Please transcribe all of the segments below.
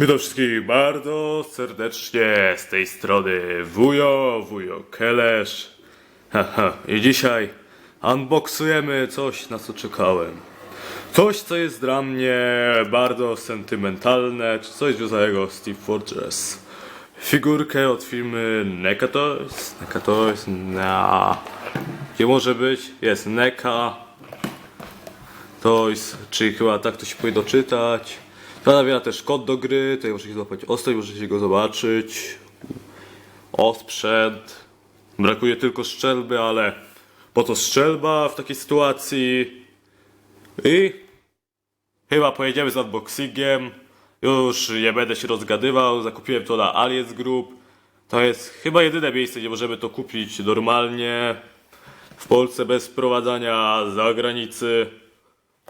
Witam wszystkich bardzo serdecznie z tej strony wujo, wujo Kelesz. Haha, i dzisiaj unboxujemy coś na co czekałem. Coś co jest dla mnie bardzo sentymentalne, czy coś związanego z Steve Fortress. Figurkę od firmy NECA Toys. NECA Toys, na... Gdzie może być? Jest NECA Toys, czyli chyba tak to się powinno czytać. Zawiera też kod do gry, tutaj możecie złapać ostrość, możecie go zobaczyć. Osprzęt. Brakuje tylko strzelby, ale po to strzelba w takiej sytuacji. I chyba pojedziemy z unboxingiem. Już nie będę się rozgadywał, zakupiłem to na Aliens Group. To jest chyba jedyne miejsce, gdzie możemy to kupić normalnie. W Polsce bez sprowadzania z zagranicy.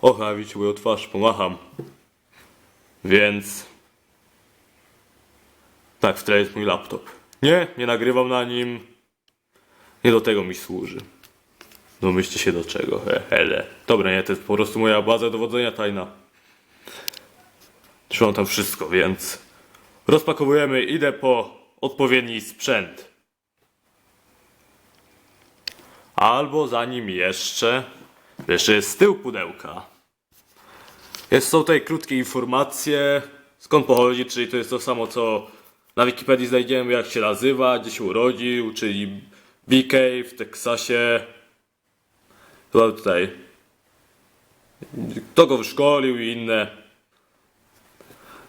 Och, a widzicie moją twarz, pomacham. Więc... Tak, w tle jest mój laptop. Nie, nie nagrywam na nim. Nie do tego mi służy. Domyślcie się do czego, he, hele. Dobra, nie, to jest po prostu moja baza dowodzenia tajna. Trzymam tam wszystko, więc... Rozpakowujemy, idę po odpowiedni sprzęt. Albo zanim jeszcze... Jeszcze jest z tył pudełka. Jest, są tutaj krótkie informacje, skąd pochodzi, czyli to jest to samo, co na Wikipedii znajdziemy, jak się nazywa, gdzie się urodził, czyli BK w Teksasie. Chyba tutaj. Kto go wyszkolił i inne.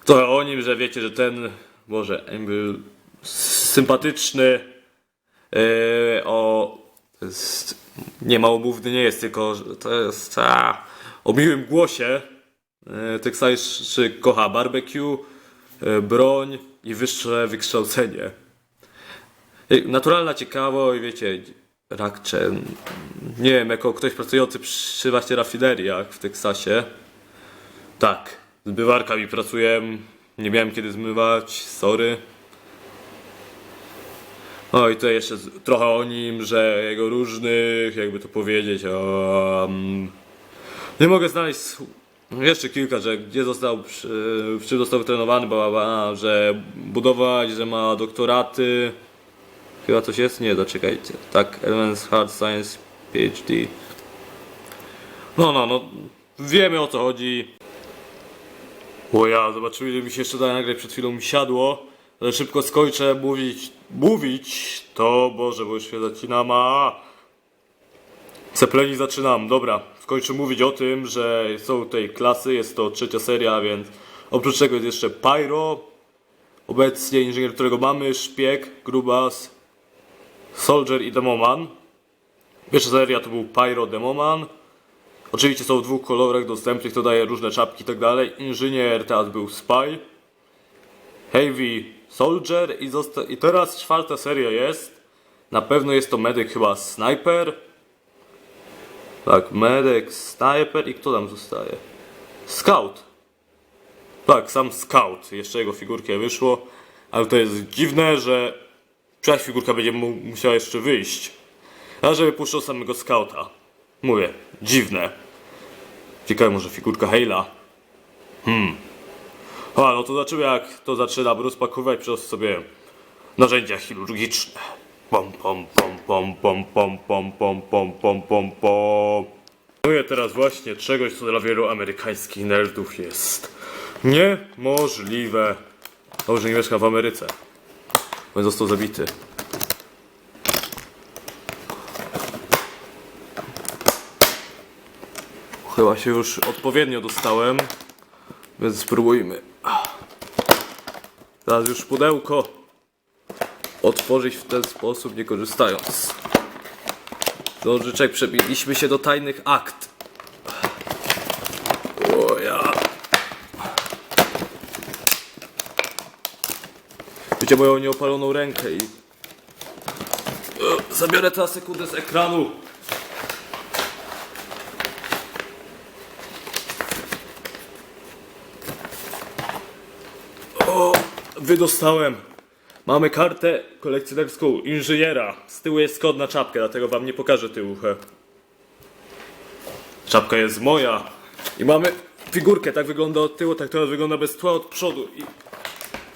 Trochę o nim, że wiecie, że ten, może, był sympatyczny, yy, o, jest, nie małomówny nie jest, tylko to jest, a, o miłym głosie, E, Teksajczyk kocha barbecue, e, broń i wyższe wykształcenie. Naturalna ciekawość, wiecie, rakcze. Nie wiem, jako ktoś pracujący przy właśnie rafineriach w Teksasie. Tak, z bywarkami pracuję. Nie miałem kiedy zmywać, sorry. No i tutaj jeszcze trochę o nim, że jego różnych, jakby to powiedzieć, um, nie mogę znaleźć jeszcze kilka, że gdzie został, w czym został wytrenowany, bla, bla, że budować, że ma doktoraty. Chyba coś jest? Nie, doczekajcie. Tak, Elements Hard Science PhD. No, no, no, wiemy o co chodzi. O ja, zobaczymy, ile mi się jeszcze da nagrać, przed chwilą mi siadło. Ale szybko skończę mówić, mówić, to Boże, bo już się zacinam, a... Cepleni zaczynam, dobra. Skończę mówić o tym, że są tutaj klasy, jest to trzecia seria, więc oprócz tego jest jeszcze Pyro. Obecnie inżynier, którego mamy, Szpieg, Grubas, Soldier i Demoman. Pierwsza seria to był Pyro Demoman. Oczywiście są w dwóch kolorach dostępnych, to daje różne czapki i tak dalej. Inżynier teraz był Spy. Heavy Soldier i, i teraz czwarta seria jest. Na pewno jest to medyk chyba Sniper. Tak, Medek, Sniper i kto tam zostaje? Scout. Tak, sam Scout. Jeszcze jego figurkę wyszło. Ale to jest dziwne, że czyjaś figurka będzie mu musiała jeszcze wyjść. A żeby puszczał samego Scouta. Mówię, dziwne. Ciekawe może figurka Hale'a. Hmm. A, no to zobaczymy jak to zaczyna rozpakowywać przez sobie narzędzia chirurgiczne. Pom, pom, pom, pom, pom, pom, pom, pom, pom, pom, pom, pom. Mówię teraz właśnie czegoś, co dla wielu amerykańskich nerdów jest niemożliwe. Dobrze, nie mieszka w Ameryce. Bo został zabity. Chyba się już odpowiednio dostałem, więc spróbujmy. Teraz już pudełko otworzyć w ten sposób, nie korzystając nożyczek. Przebiliśmy się do tajnych akt. O ja. Wiecie moją nieopaloną rękę i... O, Zabiorę teraz sekundę z ekranu. O, wydostałem. Mamy kartę kolekcjonerską inżyniera. Z tyłu jest kod na czapkę, dlatego wam nie pokażę tyłu. he. Czapka jest moja. I mamy figurkę, tak wygląda od tyłu, tak teraz wygląda bez tła od przodu. I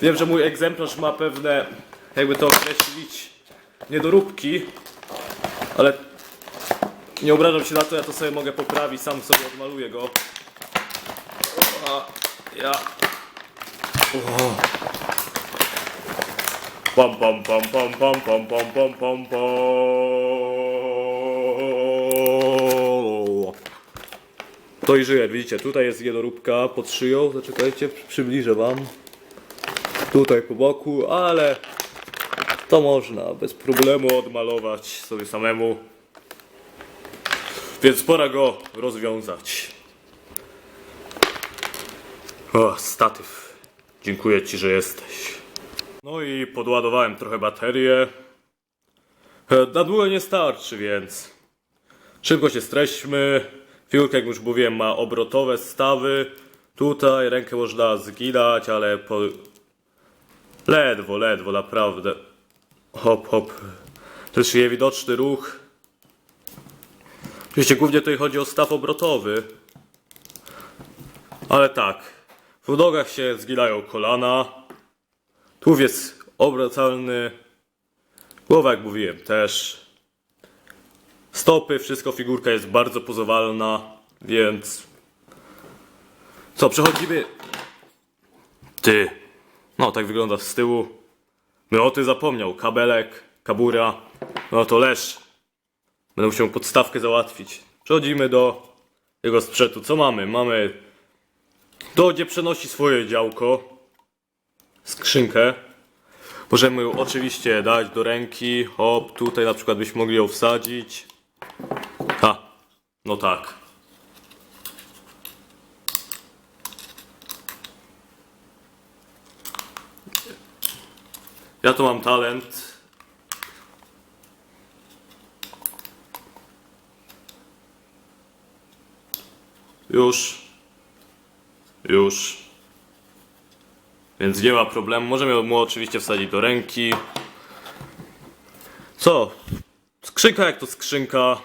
Wiem, że mój egzemplarz ma pewne, jakby to określić, niedoróbki, ale nie obrażam się na to, ja to sobie mogę poprawić, sam sobie odmaluję go. A ja... O. Pam pam pam pam pam pam pam pam pam pam To i żyje, widzicie, tutaj jest jednoróbka pod szyją, zaczekajcie, przybliżę wam. Tutaj po boku, ale to można bez problemu odmalować sobie samemu. Więc pora go rozwiązać. O, statyw. Dziękuję ci, że jesteś. No i podładowałem trochę baterię. E, Na długo nie starczy, więc szybko się streśmy. Figurka, jak już mówiłem, ma obrotowe stawy. Tutaj rękę można zginać, ale po... ledwo, ledwo, naprawdę. Hop, hop. Też jest widoczny ruch. Oczywiście głównie tutaj chodzi o staw obrotowy. Ale tak. W nogach się zginają kolana. Tułów jest obracalny. Głowa, jak mówiłem, też. Stopy, wszystko, figurka jest bardzo pozowalna, więc... Co, przechodzimy... Ty. No, tak wygląda z tyłu. No o ty zapomniał. Kabelek, kabura. No to leż. Będę musiał podstawkę załatwić. Przechodzimy do jego sprzętu. Co mamy? Mamy to, gdzie przenosi swoje działko. Skrzynkę. Możemy ją oczywiście dać do ręki. Hop, tutaj na przykład byśmy mogli ją wsadzić. Ha, no tak. Ja tu mam talent. Już. Już. Więc nie ma problemu. Możemy mu oczywiście wsadzić do ręki. Co? Skrzynka jak to skrzynka.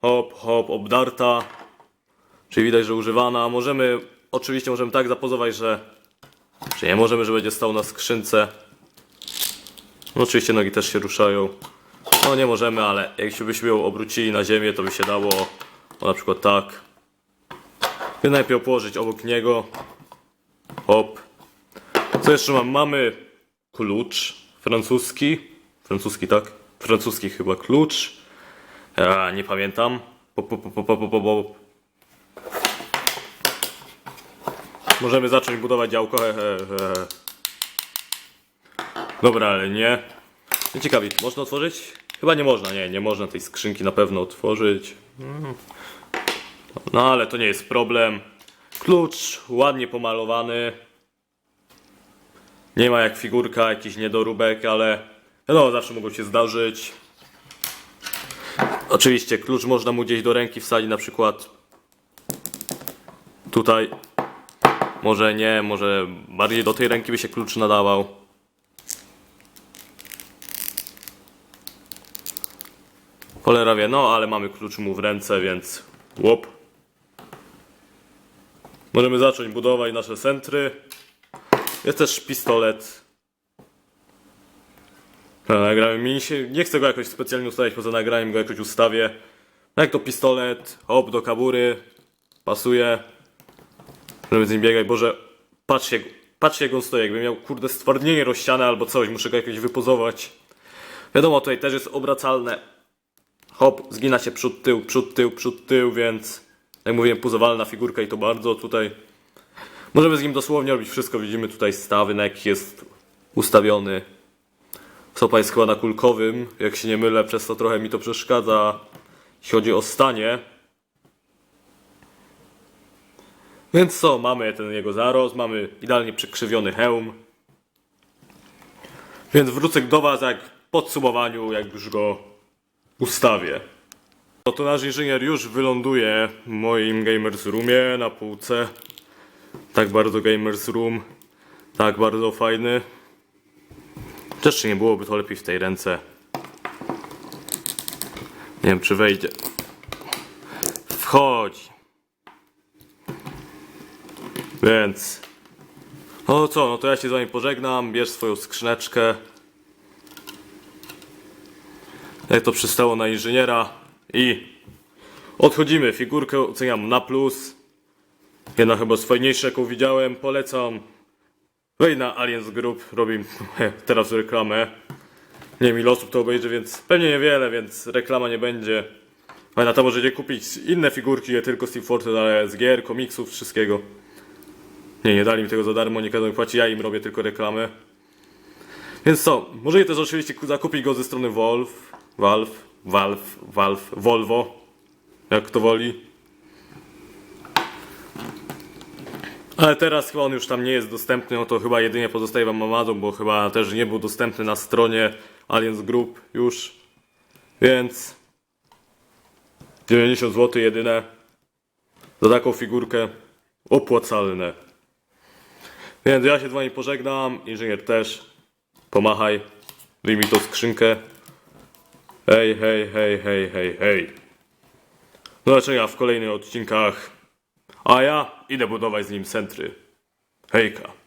Hop, hop, obdarta. Czyli widać, że używana. Możemy, oczywiście możemy tak zapozować, że... Czy nie możemy, że będzie stał na skrzynce. No oczywiście nogi też się ruszają. No nie możemy, ale jakbyśmy ją obrócili na ziemię, to by się dało o, na przykład tak. Więc najpierw położyć obok niego. Hop. Co jeszcze mam? Mamy klucz francuski. Francuski, tak? Francuski chyba klucz. Ja nie pamiętam. Możemy zacząć budować działko. He, he, he. Dobra, ale nie. Nie ciekawi, można otworzyć? Chyba nie można, nie, nie można tej skrzynki na pewno otworzyć. Mm. No ale to nie jest problem. Klucz ładnie pomalowany. Nie ma jak figurka, jakiś niedoróbek, ale no zawsze mogą się zdarzyć. Oczywiście klucz można mu gdzieś do ręki wsadzić, na przykład tutaj. Może nie, może bardziej do tej ręki by się klucz nadawał. Cholera wie, no ale mamy klucz mu w ręce, więc łop. Możemy zacząć budować nasze centry. Jest też pistolet. Nagrałem mi się, nie chcę go jakoś specjalnie ustawiać, poza nagraniem go jakoś ustawię. Jak to pistolet, hop do kabury, pasuje. Żeby z nim biegać, boże, patrzcie, patrzcie jak on stoi, jakby miał kurde stwardnienie rozsiane albo coś, muszę go jakoś wypozować. Wiadomo, tutaj też jest obracalne. Hop, zgina się przód, tył, przód, tył, przód, tył, więc jak mówiłem, puzowalna figurka i to bardzo tutaj. Możemy z nim dosłownie robić wszystko. Widzimy tutaj stawy, na jakich jest ustawiony. Sopa jest chyba na kulkowym, jak się nie mylę, przez to trochę mi to przeszkadza, jeśli chodzi o stanie. Więc co, mamy ten jego zarost, mamy idealnie przykrzywiony hełm. Więc wrócę do Was jak podsumowaniu, jak już go ustawię. To nasz inżynier już wyląduje w moim Gamers Roomie na półce. Tak bardzo Gamers Room. Tak bardzo fajny. Też czy nie byłoby to lepiej w tej ręce. Nie wiem czy wejdzie. Wchodzi. Więc No co, no to ja się z wami pożegnam, bierz swoją skrzyneczkę. Jak to przystało na inżyniera i odchodzimy. Figurkę oceniam na plus. Jedna chyba z fajniejszych jaką widziałem, polecam. Wejdź na Aliens Group, robi teraz reklamę. Nie wiem ile osób to obejrzy, więc pewnie niewiele, więc reklama nie będzie. Ale na to możecie kupić inne figurki, nie tylko Steve Fortress, ale z gier, komiksów, wszystkiego. Nie, nie dali mi tego za darmo, nie każą mi płacić, ja im robię tylko reklamę. Więc co, możecie też oczywiście ku- zakupić go ze strony Wolf, Valve, Valve, Valve, Volvo, jak kto woli. Ale teraz chyba on już tam nie jest dostępny, no to chyba jedynie pozostaje wam Amazon, bo chyba też nie był dostępny na stronie Aliens Group już. Więc 90 zł jedyne za taką figurkę opłacalne. Więc ja się z wami pożegnam, inżynier też. Pomachaj, wyjmij mi tą skrzynkę. Hej, hej, hej, hej, hej, hej. Do zobaczenia w kolejnych odcinkach. A ja idę budować z nim centry. Hejka.